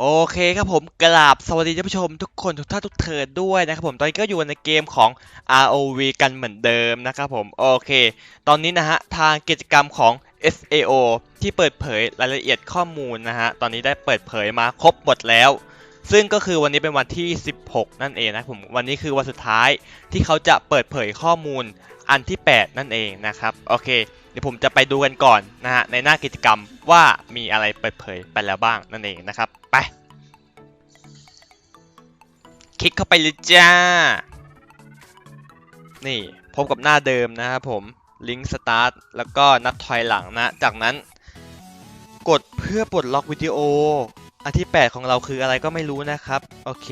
โอเคครับผมกราบสวัสดีท่านผู้ชมทุกคนทุกท่านทุกเทิร์นด้วยนะครับผมตอนนี้ก็อยู่ในเกมของ ROV กันเหมือนเดิมนะครับผมโอเค ตอนนี้นะฮะทางกิจกรรมของ SAO ที่เปิดเผยรายละเอียดข้อมูลนะฮะตอนนี้ได้เปิดเผยมาครบหมดแล้ว ซึ่งก็คือวันนี้เป็นวันที่ 16 นั่นเองนะผมวันนี้คือวันสุดท้ายที่เขาจะเปิดเผยข้อมูลอันที่ 8 นั่นเองนะครับโอเค เดี๋ยวผมจะไปดูกันก่อนนะฮะในหน้ากิจกรรมว่ามีอะไรเปิดเผยไปแล้วบ้างนั่นเองนะครับไป คลิกเข้าไปเลยจ้า นี่พบกับหน้าเดิมนะครับผมลิงก์สตาร์ทแล้วก็นับถอยหลังนะ จากนั้น กดเพื่อปลดล็อกวิดีโอ อันที่ 8 ของเราคืออะไรก็ไม่รู้นะครับ โอเค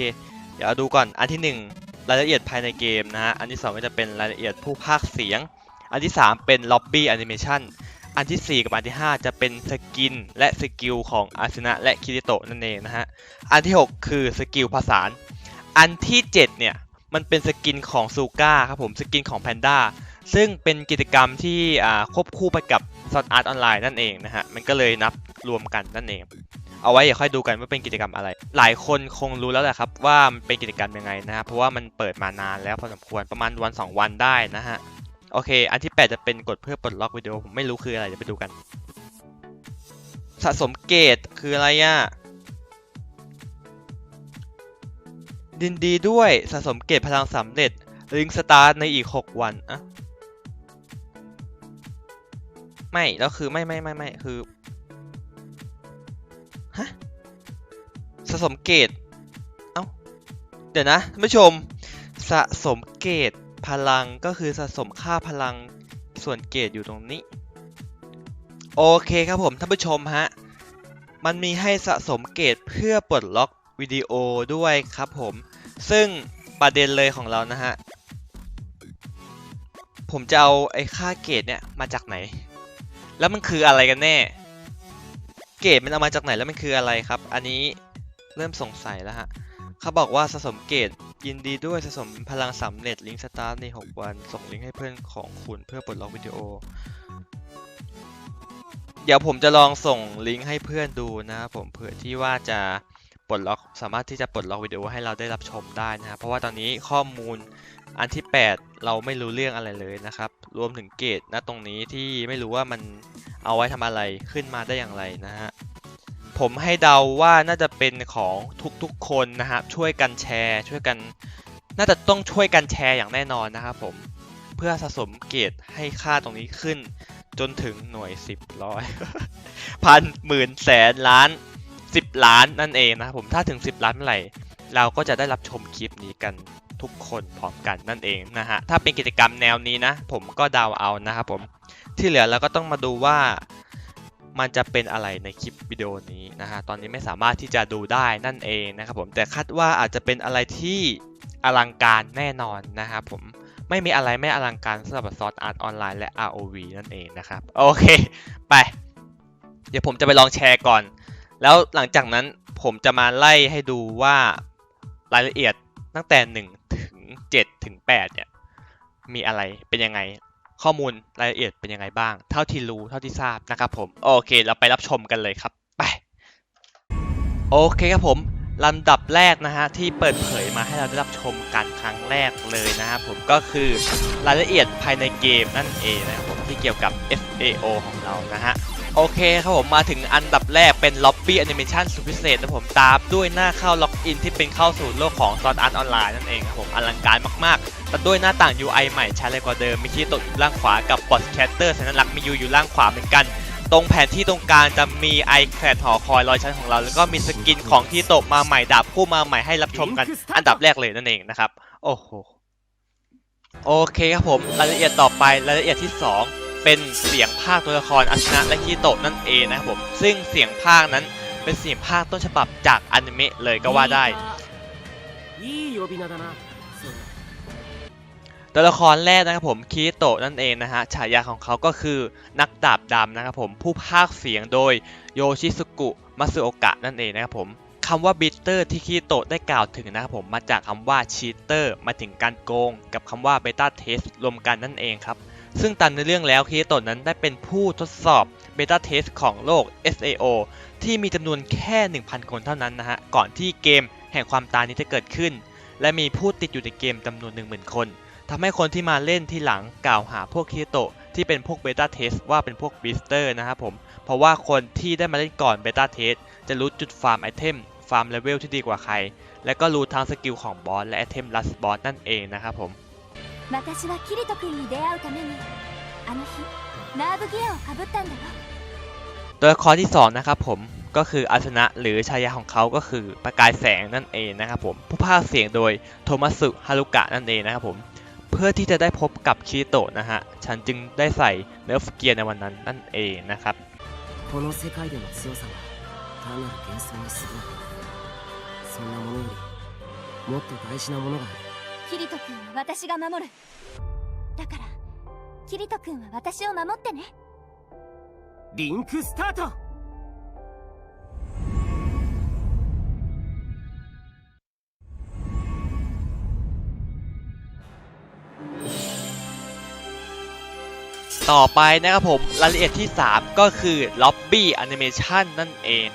เดี๋ยวเอาดูก่อนอันที่ 1 รายละเอียดภายในเกมนะฮะ อันที่ 2 ก็จะเป็นรายละเอียดผู้พากเสียง อันที่ 3 เป็นล็อบบี้แอนิเมชันอันทีสี่ 4 กับอันที่ 5 จะเป็นสกินและสกิลของอาสนะและคิริโตะนั่นเองนะฮะ อันที่ 6 คือสกิลผสาน อันที่ 7 เนี่ย มันเป็นสกินของซูก้าครับผมสกินของแพนด้าซึ่งเป็นกิจกรรมที่อ่าควบคู่ไปกับซอนอาร์ตออนไลน์นั่นเองนะฮะ มันก็เลยนับรวมกันนั่นเอง เอาไว้เดี๋ยวค่อยดูกันว่าเป็นกิจกรรมอะไร หลายคนคงรู้แล้วแหละครับว่ามันเป็นกิจกรรมยังไงนะฮะเพราะว่ามันเปิดมานานแล้วพอสมควรประมาณวัน 2 วันได้นะฮะ โอเค อันที่ 8 จะเป็นกดเพื่อปลดล็อกวิดีโอ ผมไม่รู้คืออะไรเดี๋ยวไปดูกัน สะสมเกรดคืออะไรอะดินดีด้วยสะสมเกรดพลังสำเร็จลิงสตาร์ในอีก 6 วันอะไม่ แล้วคือไม่ไม่ไม่ไม่คือฮะสะสมเกรดเอ้า เดี๋ยวนะท่านผู้ชม สะสมเกรด พลังก็คือสะสมค่าพลังส่วนเกรดอยู่ตรงนี้ โอเคครับผมท่านผู้ชมฮะ มันมีให้สะสมเกรดเพื่อปลดล็อกวิดีโอด้วยครับผม ซึ่งประเด็นเลยของเรานะฮะ ผมจะเอาไอ้ค่าเกรดเนี่ยมาจากไหน แล้วมันคืออะไรกันแน่ เกรดมันเอามาจากไหนแล้วมันคืออะไรครับ อันนี้เริ่มสงสัยแล้วฮะ เขาบอกว่าสะสมเกรดยินดีด้วยสะสมพลังสำเร็จลิงก์สตาร์ทใน 6 วัน ส่งลิงก์ให้เพื่อนของคุณเพื่อปลดล็อกวิดีโอ เดี๋ยวผมจะลองส่งลิงก์ให้เพื่อนดูนะครับผมเผื่อที่ว่าจะปลดล็อกสามารถที่จะปลดล็อกวิดีโอให้เราได้รับชมได้นะครับเพราะว่าตอนนี้ข้อมูลอันที่ 8 เราไม่รู้เรื่องอะไรเลยนะครับ รวมถึงเกรดนะตรงนี้ที่ไม่รู้ว่ามันเอาไว้ทำอะไรขึ้นมาได้อย่างไรนะฮะ ผมให้เดาว่าน่าจะเป็นของทุกๆคนนะครับช่วยกันแชร์ ช่วยกัน น่าจะต้องช่วยกันแชร์อย่างแน่นอนนะครับผมเพื่อสะสมเกรดให้ค่าตรงนี้ขึ้น จนถึงหน่วยสิบร้อยพันหมื่นแสนล้านสิบล้านนั่นเองนะครับผมถ้าถึง10ล้านเมื่อไหร่เราก็จะได้รับชมคลิปนี้กันทุกคนพร้อมกันนั่นเองนะฮะถ้าเป็นกิจกรรมแนวนี้นะ ผมก็เดาเอานะครับผมที่เหลือเราก็ต้องมาดูว่า มันจะเป็นอะไรในคลิปวิดีโอนี้นะฮะตอนนี้ไม่สามารถที่จะดูได้นั่นเองนะครับผมแต่คาดว่าอาจจะเป็นอะไรที่อลังการแน่นอนนะครับผมไม่มีอะไรไม่อลังการสำหรับซอสอาร์ตออนไลน์และ ROV นั่นเองนะครับโอเคไป เดี๋ยวผมจะไปลองแชร์ก่อน แล้วหลังจากนั้นผมจะมาไล่ให้ดูว่ารายละเอียดตั้งแต่ 1 ถึง 7 ถึง8เนี่ยมีอะไรเป็นยังไง ข้อมูลรายละเอียดเป็นยังไงบ้าง เท่าที่รู้เท่าที่ทราบนะครับผม โอเค เราไปรับชมกันเลยครับ ไป โอเคครับผมลำดับแรกนะฮะที่เปิดเผยมาให้เราได้รับชมกันครั้งแรกเลยนะครับผมก็คือรายละเอียดภายในเกมนั่นเองนะครับผมที่เกี่ยวกับ FAO ของเรานะฮะ โอเคครับผมมาถึงอันดับแรกเป็น Lobby Animation สุดพิเศษนะผมตามด้วยหน้าเข้าล็อกอินที่เป็นเข้าสู่โลกของ Sword Art Online นั่นเองครับผมอลังการมากๆแต่ด้วยหน้าต่าง UI ใหม่ใช้เลยกว่าเดิมมีที่ตกอยู่ล่างขวากับบอสแคตเตอร์สัญลักษณ์มียูอยู่ล่างขวาเหมือนกัน ตรงแผนที่ตรงกลางจะมีไอแคลดหอคอยลอยชั้นของเรา แล้วก็มีสกินของที่ตกมาใหม่ดาบคู่มาใหม่ให้รับชมกันอันดับแรกเลยนั่นเองนะครับโอ้โหโอเคครับผมรายละเอียดต่อไปรายละเอียดที่ 2 เป็นเสียงภาคตัวละครอาชนะและคีโตะนั่นเองนะครับผมซึ่งเสียงภาคนั้นเป็นเสียงภาคต้นฉบับจากอนิเมะเลยก็ว่าได้ตัวละครแรกนะครับผมคีโตะนั่นเองนะฮะฉายาของเขาก็คือนักดาบดำนะครับผมผู้พากเสียงโดยโยชิสุกุมาซึโอกะนั่นเองนะครับผมคำว่าบิตเตอร์ที่คีโตะได้กล่าวถึงนะครับผมมาจากคำว่าชีเตอร์มาถึงการโกง กับคำว่าเบต้าเทสรวมกันนั่นเองครับ ซึ่งตามในเรื่องแล้วคิโตะนั้นได้เป็นผู้ทดสอบเบต้าเทสของโลก SAO ที่มีจำนวนแค่ 1,000 คนเท่านั้นนะฮะ ก่อนที่เกมแห่งความตายนี้จะเกิดขึ้น และมีผู้ติดอยู่ในเกมจำนวน 10,000 คนทำให้คนที่มาเล่นที่หลังกล่าวหาพวกคิโตะที่เป็นพวกเบต้าเทสว่าเป็นพวกบิสเตอร์นะครับผม เพราะว่าคนที่ได้มาเล่นก่อนเบต้าเทสจะรู้จุดฟาร์มไอเทมฟาร์มเลเวลที่ดีกว่าใคร และก็รู้ทั้งสกิลของบอสและไอเทมลัสบอสนั่นเองนะครับผม 私はキリト君に出会うためにあの日ナーブギアをかぶったんだよ ตัวละครที่สองนะครับผมก็คืออาสนะหรือชายาของเขาก็คือประกายแสงนั่นเองนะครับผมผู้พากย์เสียงโดยโทมัสึฮารุกะนั่นเองนะครับผมเพื่อที่จะได้พบกับคิริโตะนะฮะฉันจึงได้ใส่เนิร์ฟเกียร์ในวันนั้นนั่นเองนะครับ この世界での強さは単なる幻想に過ぎないそんなものよりもっと大事なものがある キリト君は私が守るだからキリト君は私を守ってねリンクスタート ต่อไปนะครับผมรายละเอียดที่ 3 ก็คือ Lobby Animation นั่นเอง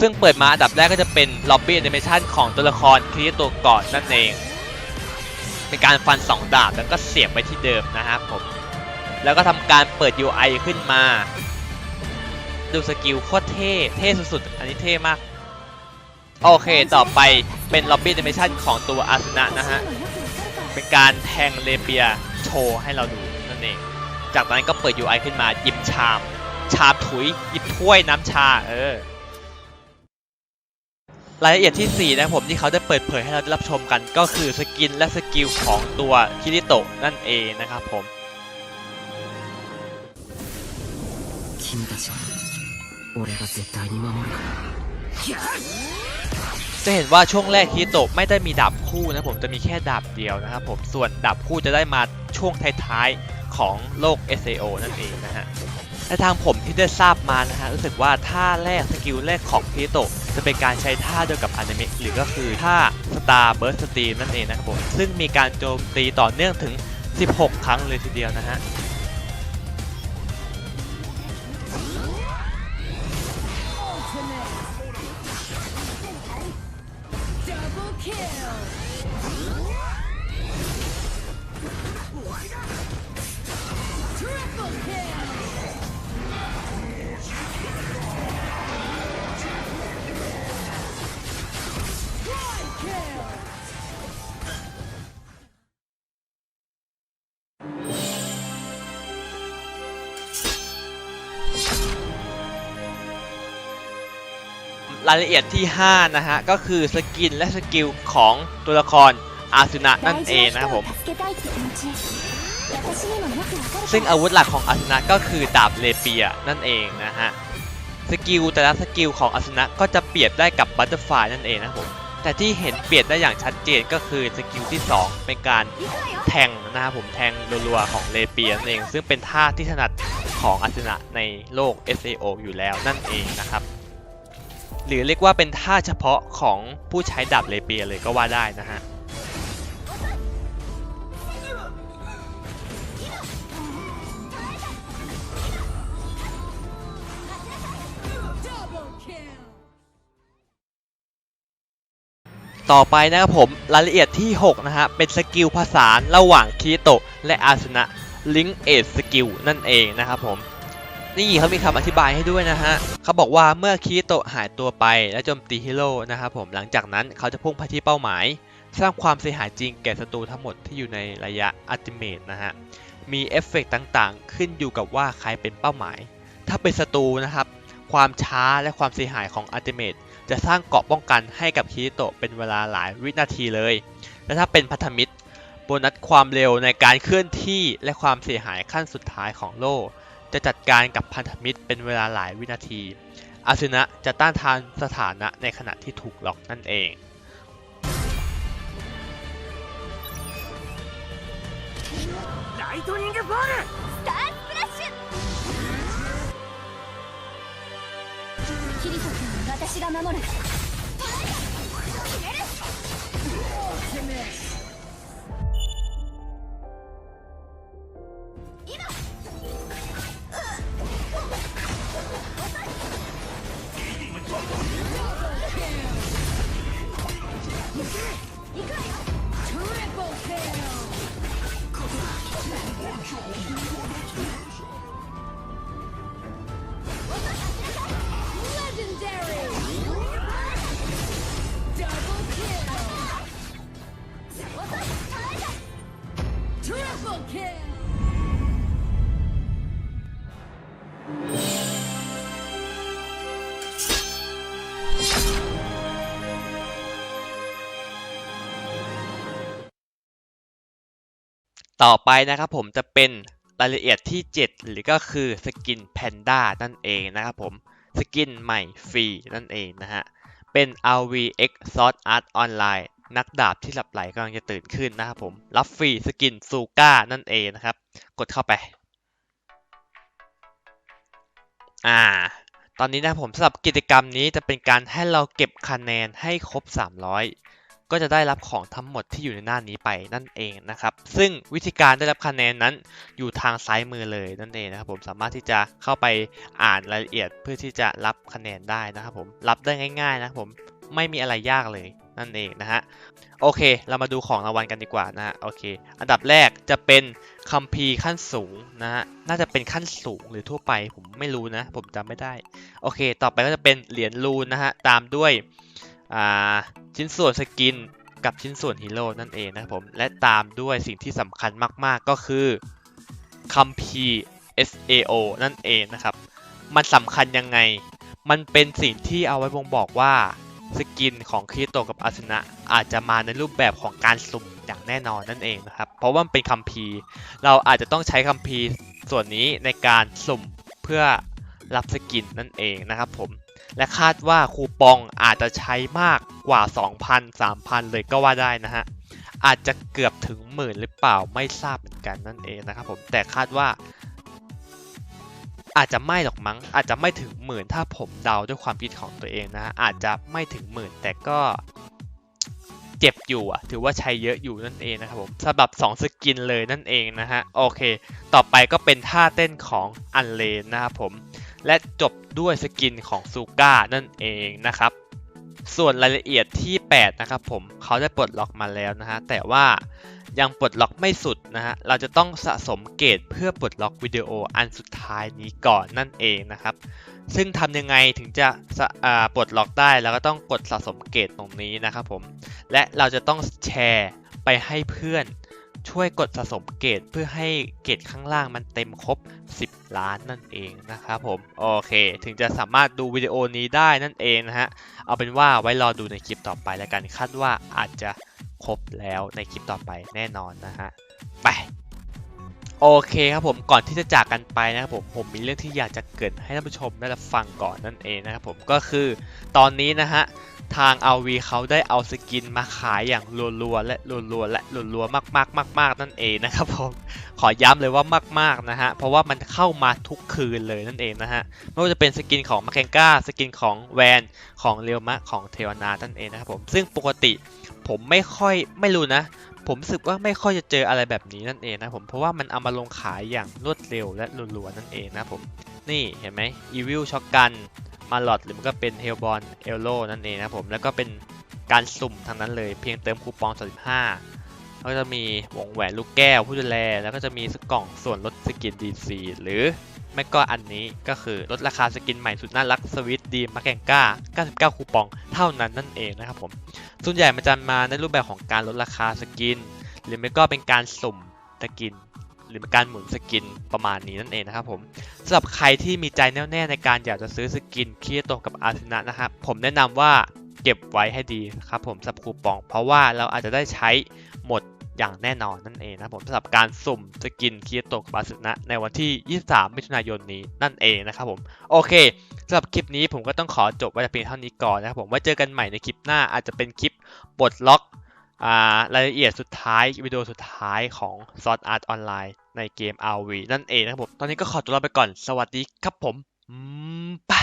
ซึ่งเปิดมาอันดับแรกก็จะเป็น Lobby Animation ของตัวละครคริสโตก่อนนั่นเอง เป็นการฟัน 2 ดาบแล้วก็เสียบไปที่เดิมนะครับผม แล้วก็ทำการเปิด UI ขึ้นมา ดูสกิลโคตรเท่ เท่สุดๆ อันนี้เท่มาก โอเค ต่อไปเป็นล็อบบี้เดเมชั่นของตัวอาสนะนะฮะ เป็นการแทงเลเบียโชว์ให้เราดูนั่นเอง จากนั้นก็เปิด UI ขึ้นมาหยิบชาม ชามถุยหยิบถ้วยน้ำชา เออ รายละเอียดที่ 4 นะผมที่เขาได้เปิดเผยให้เราได้รับชมกันก็คือสกินและสกิลของตัวคิริโตะนั่นเองนะครับผมจะเห็นว่าช่วงแรกคิริโตะไม่ได้มีดาบคู่นะผมจะมีแค่ดาบเดียวนะครับผมส่วนดาบคู่จะได้มาช่วงท้ายๆของโลก SAO นั่นเองนะฮะในทางผมที่ได้ทราบมานะฮะรู้สึกว่าท่าแรกสกิลแรกของคิริโตะ จะเป็นการใช้ท่าเดียวกับอนิเมะหรือก็คือท่า Star Burst Steam นั่นเองนะครับผมซึ่งมีการโจมตีต่อเนื่องถึง 16 ครั้งเลยทีเดียวนะฮะ รายละเอียดที่ 5 นะฮะ ก็คือสกินและสกิลของตัวละครอาสุนะนั่นเองนะครับผม ซึ่งอาวุธหลักของอาสุนะก็คือดาบเลเปียนั่นเองนะฮะ สกิลแต่ละสกิลของอาสุนะก็จะเปรียบได้กับบัตเตอร์ฟลายนั่นเองนะครับผม แต่ที่เห็นเปรียบได้อย่างชัดเจนก็คือสกิลที่ 2 เป็นการแทงนะครับผมแทงรัวๆของเลเปียนั่นเอง ซึ่งเป็นท่าที่ถนัดของอาสุนะในโลก SAO อยู่แล้วนั่นเองนะครับ หรือเรียกว่าเป็นท่าเฉพาะของผู้ใช้ดาบเลเปียเลยก็ว่าได้นะฮะต่อไปนะครับผมรายละเอียดที่ 6 นะฮะ เป็นสกิลผสานระหว่างคิริโตะและอาสนะลิงเอ e สกิลนั่นเองนะครับผม นี่เขามีคำอธิบายให้ด้วยนะฮะเขาบอกว่าเมื่อคิริโตะหายตัวไปและโจมตีฮีโร่นะครับผมหลังจากนั้นเขาจะพุ่งไปที่เป้าหมาย สร้างความเสียหายจริงแก่ศัตรูทั้งหมดที่อยู่ในระยะอัติเมตนะฮะมีเอฟเฟกต์ต่างๆ ขึ้นอยู่กับว่าใครเป็นเป้าหมาย ถ้าเป็นศัตรูนะครับ ความช้าและความเสียหายของอัติเมตจะสร้างเกราะป้องกันให้กับคิริโตะเป็นเวลาหลายวินาทีเลย และถ้าเป็นพันธมิตรโบนัสความเร็วในการเคลื่อนที่และความเสียหายขั้นสุดท้ายของโล่ จะจัดการกับพันธมิตรเป็นเวลาหลายวินาที อาสุนะจะต้านทานสถานะในขณะที่ถูกล็อกนั่นเอง ライトニングボールスタースプラッシュキリト君は私が守る ต่อไปนะครับผมจะเป็นรายละเอียดที่ 7 หรือก็คือสกินแพนด้านั่นเองนะครับผมสกินใหม่ฟรีนั่นเองนะฮะเป็น RVX Sword Art Online นักดาบที่หลับไหลกำลังจะตื่นขึ้นนะครับผมรับฟรีสกินซูก้านั่นเองนะครับ กดเข้าไป อ่า ตอนนี้นะผมสำหรับกิจกรรมนี้จะเป็นการให้เราเก็บคะแนนให้ครบ 300 ก็จะได้รับของทั้งหมดที่อยู่ในหน้านี้ไปนั่นเองนะครับ ซึ่งวิธีการได้รับคะแนนนั้นอยู่ทางซ้ายมือเลยนั่นเองนะครับผมสามารถที่จะเข้าไปอ่านรายละเอียดเพื่อที่จะรับคะแนนได้นะครับผมรับได้ง่าย ๆ นะครับผมไม่มีอะไรยากเลยนั่นเองนะฮะโอเค เรามาดูของรางวัลกันดีกว่านะฮะโอเค อันดับแรกจะเป็นคัมภีร์ขั้นสูงนะฮะน่าจะเป็นขั้นสูงหรือทั่วไปผมไม่รู้นะ ผมจำไม่ได้ โอเค ต่อไปก็จะเป็นเหรียญรูนนะฮะตามด้วย ชิ้นส่วนสกินกับชิ้นส่วนฮีโร่นั่นเองนะครับผมและตามด้วยสิ่งที่สำคัญมากๆก็คือคัมภีร์ SAO นั่นเองนะครับ มันสำคัญยังไง มันเป็นสิ่งที่เอาไว้บ่งบอกว่าสกินของคริโตกับอาสนะอาจจะมาในรูปแบบของการสุ่มอย่างแน่นอนนั่นเองนะครับ เพราะว่ามันเป็นคัมภีร์ เราอาจจะต้องใช้คัมภีร์ส่วนนี้ในการสุ่มเพื่อ รับสกินนั่นเองนะครับผมและคาดว่าคูปองอาจจะใช้มากกว่า 2,000 3,000 เลยก็ว่าได้นะฮะอาจจะเกือบถึงหมื่นหรือเปล่าไม่ทราบเหมือนกันนั่นเองนะครับผมแต่คาดว่า อาจจะไม่หรอกมั้ง อาจจะไม่ถึงหมื่นถ้าผมเดาด้วยความคิดของตัวเองนะฮะอาจจะไม่ถึงหมื่นแต่ก็เจ็บอยู่อะ ถือว่าใช้เยอะอยู่นั่นเองนะครับผมสำหรับ 2 สกินเลยนั่นเองนะฮะโอเค ต่อไปก็เป็นท่าเต้นของอันเลนนะครับผม และจบด้วยสกินของซูก้านั่นเองนะครับ ส่วนรายละเอียดที่ 8 นะครับผมเขาได้ปลดล็อกมาแล้วนะฮะ แต่ว่ายังปลดล็อกไม่สุดนะฮะ เราจะต้องสะสมเกรดเพื่อปลดล็อกวิดีโออันสุดท้ายนี้ก่อนนั่นเองนะครับ ซึ่งทำยังไงถึงจะสะปลดล็อกได้เราก็ต้องกดสะสมเกรดตรงนี้นะครับผม และเราจะต้องแชร์ไปให้เพื่อน ช่วยกดสะสมเกรดเพื่อให้เกรดข้างล่างมันเต็มครบ 10 ล้านนั่นเองนะครับผม โอเคถึงจะสามารถดูวิดีโอนี้ได้นั่นเองนะฮะ เอาเป็นว่าไว้รอดูในคลิปต่อไปแล้วกันคาดว่าอาจจะครบแล้วในคลิปต่อไปแน่นอนนะฮะ ไปโอเคครับผมก่อนที่จะจากกันไปนะครับผมผมมีเรื่องที่อยากจะเกิดให้ท่านผู้ชมได้รับฟังก่อนนั่นเองนะครับผมก็คือตอนนี้นะฮะ ทาง RV เขาได้เอาสกินมาขายอย่างรัวๆและรัวๆและรัวๆมากๆมากๆนั่นเองนะครับผมขอย้ำเลยว่ามากๆนะฮะเพราะว่ามันเข้ามาทุกคืนเลยนั่นเองนะฮะไม่ว่าจะเป็นสกินของมาเคนกาสกินของแวนของเรียวมะของเทวนานั่นเองนะครับผมซึ่งปกติผมไม่ค่อยไม่รู้นะ ผมรู้สึกว่าไม่ค่อยจะเจออะไรแบบนี้นั่นเองนะผมเพราะว่ามันเอามาลงขายอย่างรวดเร็วและรัวๆนั่นเองนะผมนี่เห็นไหมอีวิลช็อกกัน มาลอดหรือมันก็เป็นเฮลบอลเอลโลนั่นเองนะผมแล้วก็เป็นการสุ่มทางนั้นเลยเพียงเติมคูปอง 35ก็จะมีวงแหวนลูกแก้วผู้ดูแล แล้วก็จะมีสกล่องส่วนลดสกิน DC หรือไม่ก็อันนี้ก็คือลดราคาสกินใหม่สุดน่ารักสวิตดีมาแกงก้า 99 คูปองเท่านั้นนั่นเองนะครับผม ส่วนใหญ่มันจะมาในรูปแบบของการลดราคาสกิน หรือไม่ก็เป็นการสุ่มสกิน หรือการหมุนสกินประมาณนี้นั่นเองนะครับผมสำหรับใครที่มีใจแน่วแน่ในการอยากจะซื้อสกินคีโตกับอาร์เซนะนะครับผมแนะนำว่าเก็บไว้ให้ดีครับผมสำหรับคูปอง เพราะว่าเราอาจจะได้ใช้หมดอย่างแน่นอนนั่นเองนะครับผมสำหรับการสุ่มสกินคีโตกับอาร์เซนะในวันที่ 23 มิถุนายนนี้นั่นเองนะครับผมโอเคสำหรับคลิปนี้ผมก็ต้องขอจบไว้แต่เพียงเท่านี้ก่อนนะครับผมไว้เจอกันใหม่ในคลิปหน้าอาจจะเป็นคลิปปลดล็อกอ่ารายละเอียดสุดท้ายวิดีโอสุดท้ายของ Sword Art Online ในเกม RV นั่นเองนะครับผม ตอนนี้ก็ขอตัวลาไปก่อน สวัสดีครับผม อืมปะ